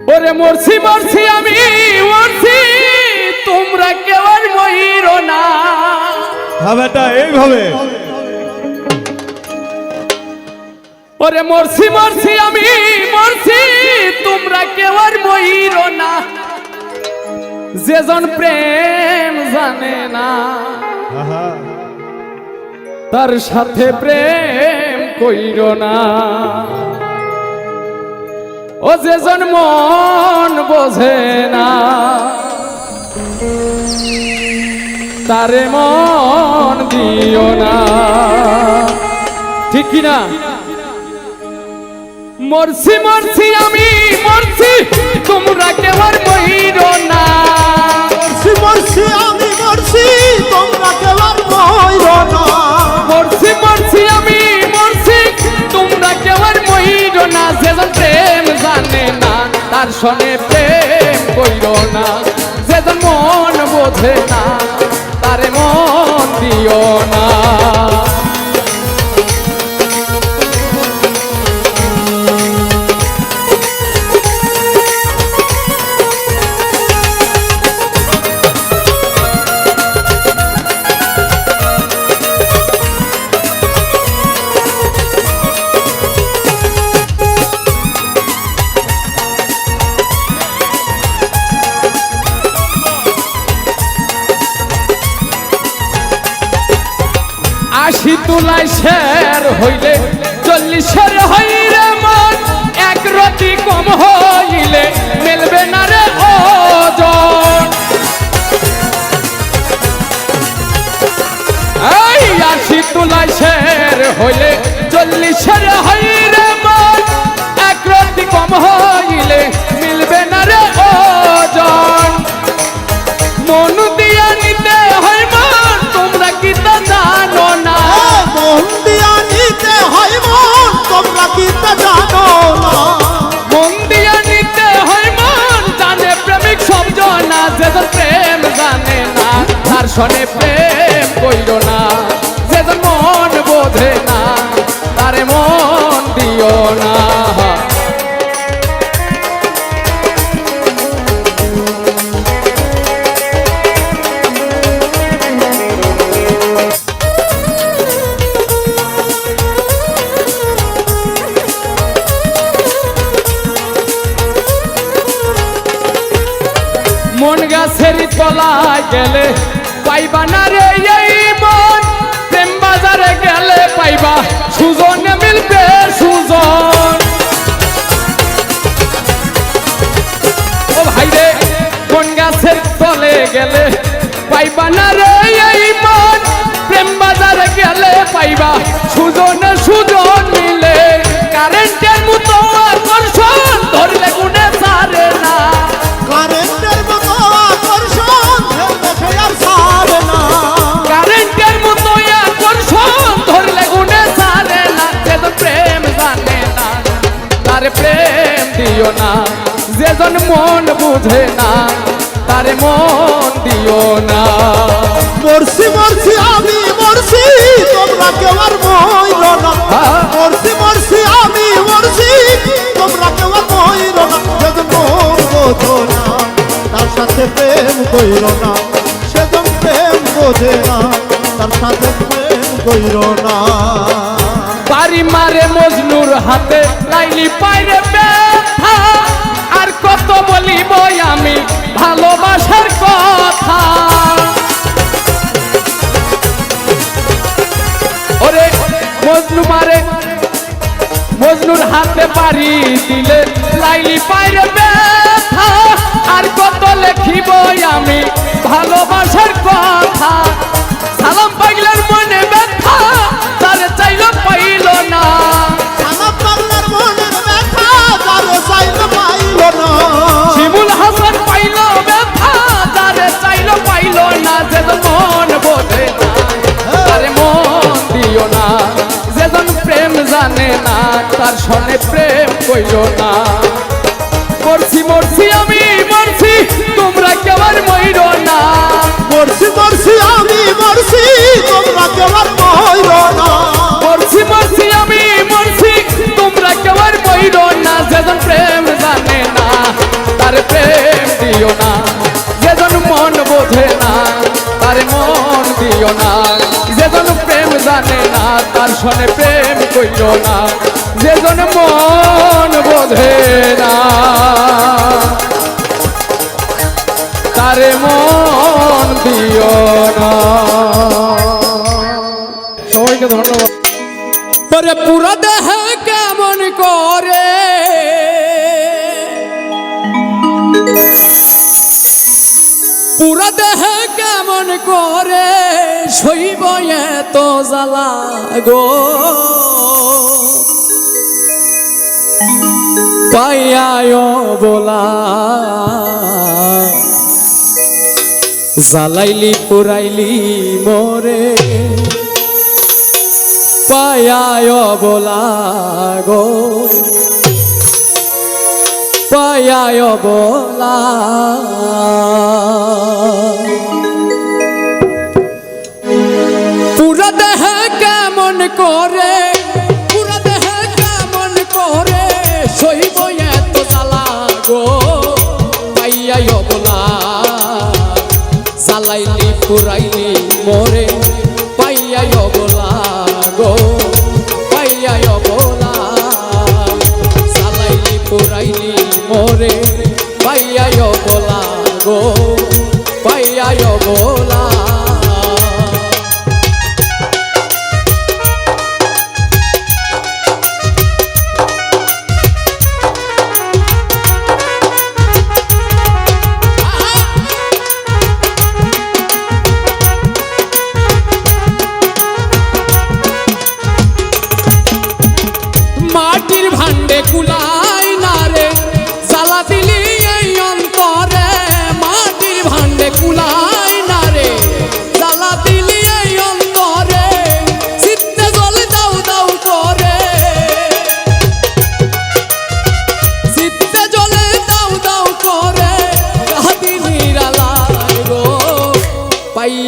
ওরে মরছি মরছি আমি মরছি। তোমরা কেউ আর মহির না। এইভাবে। ওরে মরছি মরছি আমি মরছি। তোমরা কেউ আর মহির না। যেজন প্রেম জানে না। তার সাথে প্রেম কইর না। ও যেজন মন বোঝে না, তারে মন দিও না। ঠিক কিনা? মরছি মরছি, আমি মরছি, তোমরা আর মহির না। মরছি মরছি, আমি মরছি, তোমরা আর মইর না। তার সনে প্রেম কইর না যে মন বোঝে না। আশি তুলাই শের হইলে, চল্লিশের হইলে মন, এক রতি কম হইলে মেলবে না রে ওজন। এই আশি তুলাই শের হইলে, চল্লিশের হইলে মন, এক রতি কম হইলে মিলবে না রে ওজন। মন দিয়া মন দিয়া নিতে হয় মন, তোমরা কি তা জানো না। মন দিয়া নিতে হয় মন, জানে প্রেমিক সব জনা যেজন প্রেম জানে না, তার সনে প্রেম কইল না। যেজন মন বোঝে না, তারে মন দিও না। পাইবা না রে এই মন, প্রেম বাজারে গেলে পাইবা। সুজন মিলবে সুজন। ও ভাই রে, কোন গাছের তলে গেলে পাইবা না রে এই মন, প্রেম বাজারে গেলে পাইবা। সুজন সুজন মিলে কারেন্টের মতো আকর্ষণ, ধরলে প্রেম দিও না। যেজন মন বুঝে না তারে মন দিও না। মরছি মরছি আমি মরছি তোমরা কেউ আর মইর না। মরছি মরছি আমি মরছি তোমরা কেউ আর মইর না। যদি মন বোঝো না তার সাথে প্রেম কইর না। সেজন প্রেম বোঝে না তার সাথে প্রেম কইর না। বাড়ি মারে মজনুর হাতে, লাইলি পাইরে ব্যথা। আর কত বলিব আমি ভালোবাসার কথা। ওরে মজনু মারে, মজনুর হাতে পারি দিলে লাইলি পাইরে ব্যথা। আর কত লেখিব আমি ভালোবাসার কথা। সালাম পাগলার মনে ব্যথা। না। শিমুল হাসান পাইল ব্যথা তারে চাইল পাইল না। যেজন মন বোঝে না তারে মন দিও না। যেজন প্রেম জানে না তার সনে প্রেম কইল না। মরছি মরছি আমি মরছি তোমরা কেবার মইর না। মরছি মরছি আমি মরছি তোমরা কেউ আর মইর না। মরছি মরছি প্রেম জানে না, তার প্রেম দিও না। যেজন মন বোঝে না, তার মন দিও না। যেজন প্রেম জানে না, তার সনে প্রেম কইও না। যেজন মন বোঝে না, তার মন দিও না। সবাইকে ধন্যবাদ। পুরা দেহ কেমন করে? পুরো দেহ কেমন করে শৈব এত জ্বালা গো। পাইয়ায় বলা, জ্বালাইলি পুরাইলি মোরে। পায়ায় বলা গো। পায়ায় বলা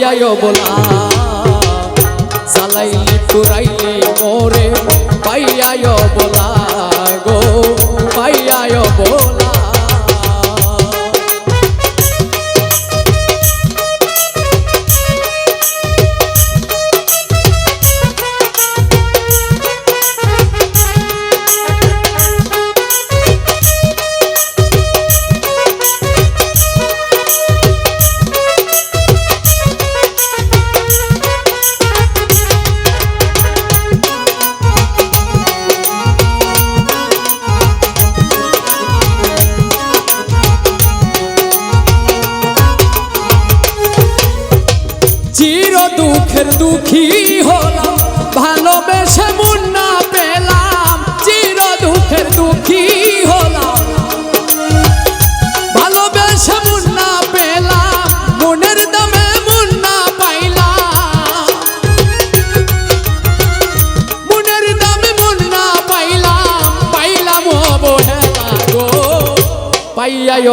পাইয়ায় বলা। চালাইলি পুরাইলি মোরে পাইয়ায় বলা।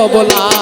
বলা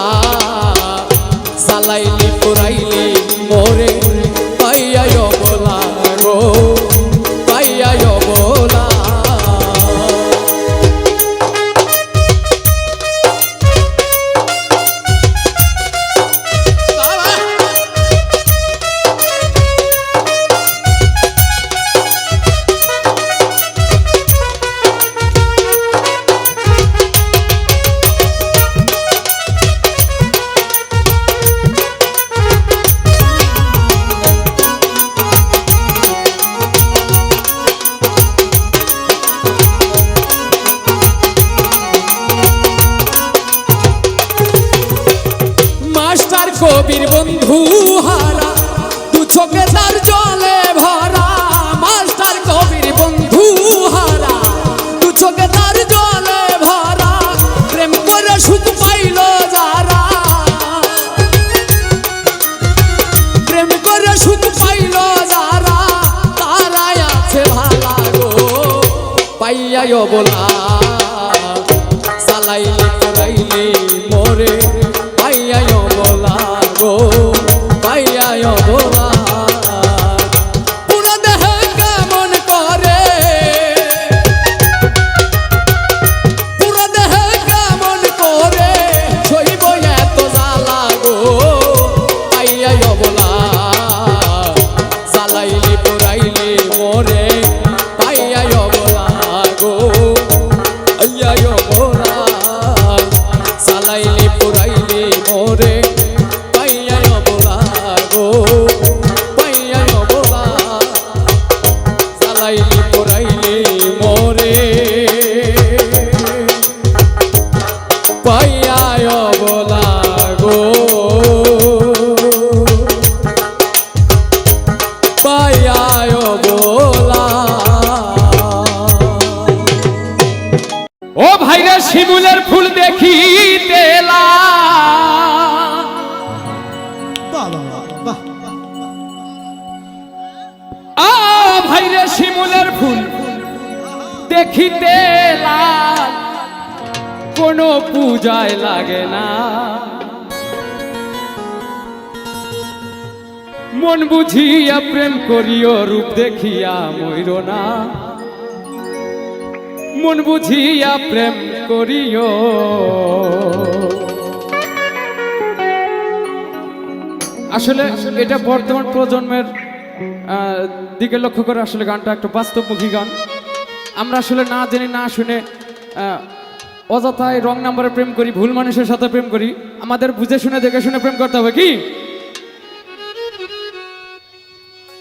কবির বন্ধু হারা, দু চোখে তার জলে ভরা, মাস্টার কবির বন্ধু হারা, দু চোখে তার জলে ভরা, প্রেম করে সুখ পাইল যারা। প্রেম করে সুখ পাইল যারা, তারাই আছে ভালা গো পাইয়ায় বলা বাহ আ, ভাইরে শিমুলের ফুল, দেখিতে লাল, কোনো পূজায় লাগে না। মন বুঝিয়া প্রেম করিও, রূপ দেখিয়া ময়ূর না। মন বুঝিয়া প্রেম করিও। আসলে এটা বর্তমান প্রজন্মের দিকে লক্ষ্য করে আসলে গানটা একটা বাস্তবমুখী গান। আমরা আসলে না জেনে, না শুনে অযথায় রং নাম্বারে প্রেম করি, ভুল মানুষের সাথে প্রেম করি, আমাদের বুঝে শুনে, দেখে শুনে প্রেম করতে হবে কি?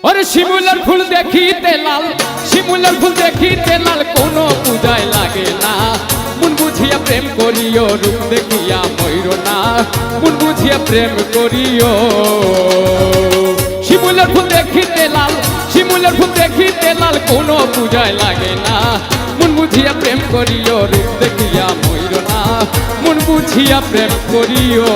আরে শিমুলের ফুল দেখিতে লাল, শিমুলের ফুল দেখিতে লাল, কোনো পূজায় লাগে না। মন বুঝিয়া প্রেম করিও, রূপ দেখিয়া ময়ূর না। মন বুঝিয়া প্রেম করিও। শিমুলের ফুল দেখিতে লাল, শিমুলের ফুল দেখিতে লাল, কোনো পূজায় লাগে না। মন বুঝিয়া প্রেম করিও, রূপ দেখিয়া ময়ূর না। মন বুঝিয়া প্রেম করিও।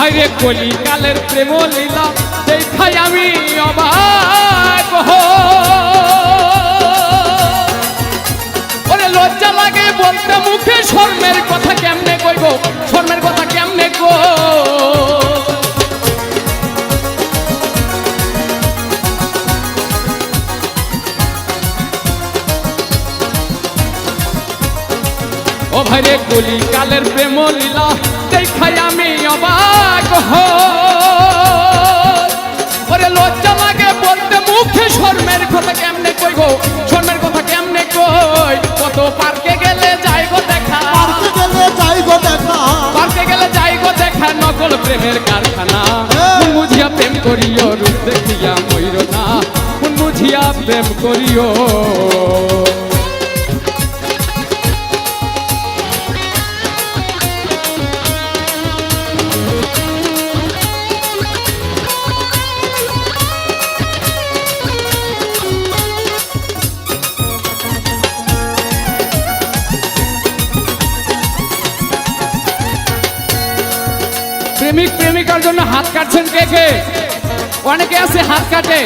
ও ভাই রে কলি কালের প্রেম লীলা দেখাই আমি অবাক ওরে লজ্জা লাগে বলতে মুখে শর্মের কথা কেমনে কইব? শর্মের কথা কেমনে কো ও ভাই রে কলি কালের প্রেম লীলা দেখাই আমি অবাক হো ওরে লজ্জা লাগে বলতে মুখে শর্মের কথা কেমনে কইব শর্মের কথা কেমনে কই? কত পার্কে গেলে যাই গো দেখা। পার্কে গেলে যাই গো দেখা। পার্কে গেলে যাই গো দেখা নকল প্রেমের কারখানা। মন বুঝিয়া প্রেম করিও রূপ দেখিয়া ময়ূর না। বুঝিয়া প্রেম করিও। জন্য হাত কাটছেন কে কে? অনেকে আছে হাত কাটে,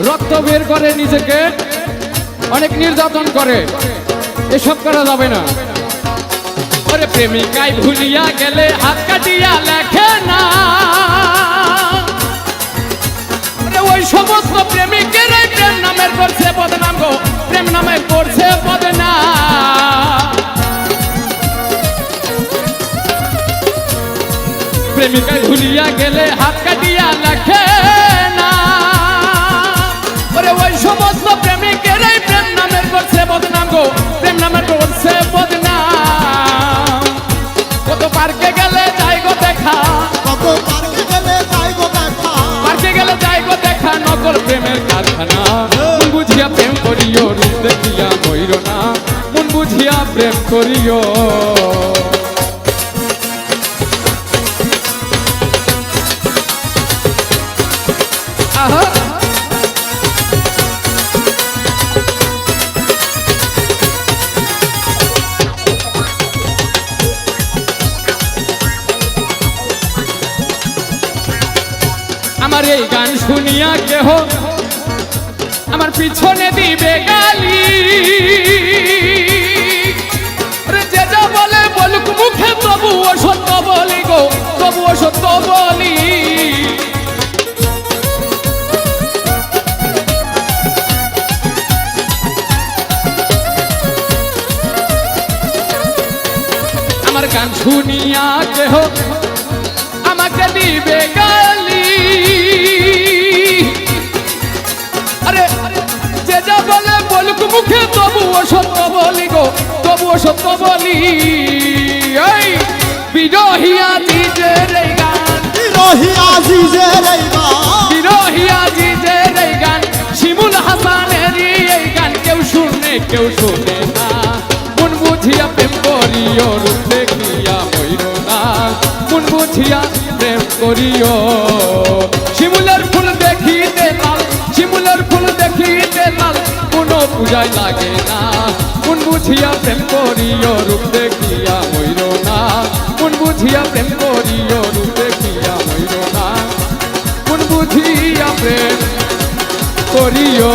রক্ত বের করে নিজেকে, অনেক নির্যাতন করে। এসব করা যাবে না। ওরে প্রেমিকাই ভুলিয়া গেলে হাত কাটিয়া লেখে না। ওই সমস্ত প্রেমিকের প্রেম নামের করছে বদনাম গো। প্রেম নামের করছে বদনাম। প্রেমিকায় ভুলিয়া গেলে হাত কাটিয়া লেখে না। ওরে ওই সমস্ত প্রেমিকের এই প্রেম নামের করছে বদনাম গো প্রেম নামের করছে বদনাম। কত পার্কে গেলে যাই গো দেখা কত পার্কে গেলে যাই গো দেখা। পার্কে গেলে যাই গো দেখা নকল প্রেমের কারখানা। মন বুঝিয়া প্রেম করিও রূপ দেখিয়া ময়ূর না। মন বুঝিয়া প্রেম করিও। আমার এই গান শুনিয়া কেহ আমার পিছনে দিবে গালি? যে যা বলে বলুক মুখে তবুও সত্য বলি গো তবুও সত্য বলি। আমার গান শুনিয়া কেহ দিবে গালি? যে যা বলে বলুক মুখে তবুও সত্য বলি গো তবুও সত্য বলি। এই বিরহিয়া দিজের এই গান। রহি আজিজের এই গান। এই গান শিমুল হাসানের এই গান। কেউ শুনে কেউ শুনে না মন বুঝিয়া প্রেম করিও রূপ দেখিয়া না। মন বুঝিয়া প্রেম করিও শিমুলের পূজায় লাগে না। মন বুঝিয়া প্রেম করিও, রূপ দেখিয়া হইল না। মন বুঝিয়া প্রেম করিও, রূপ দেখিয়া হইল না। মন বুঝিয়া প্রেম করিও।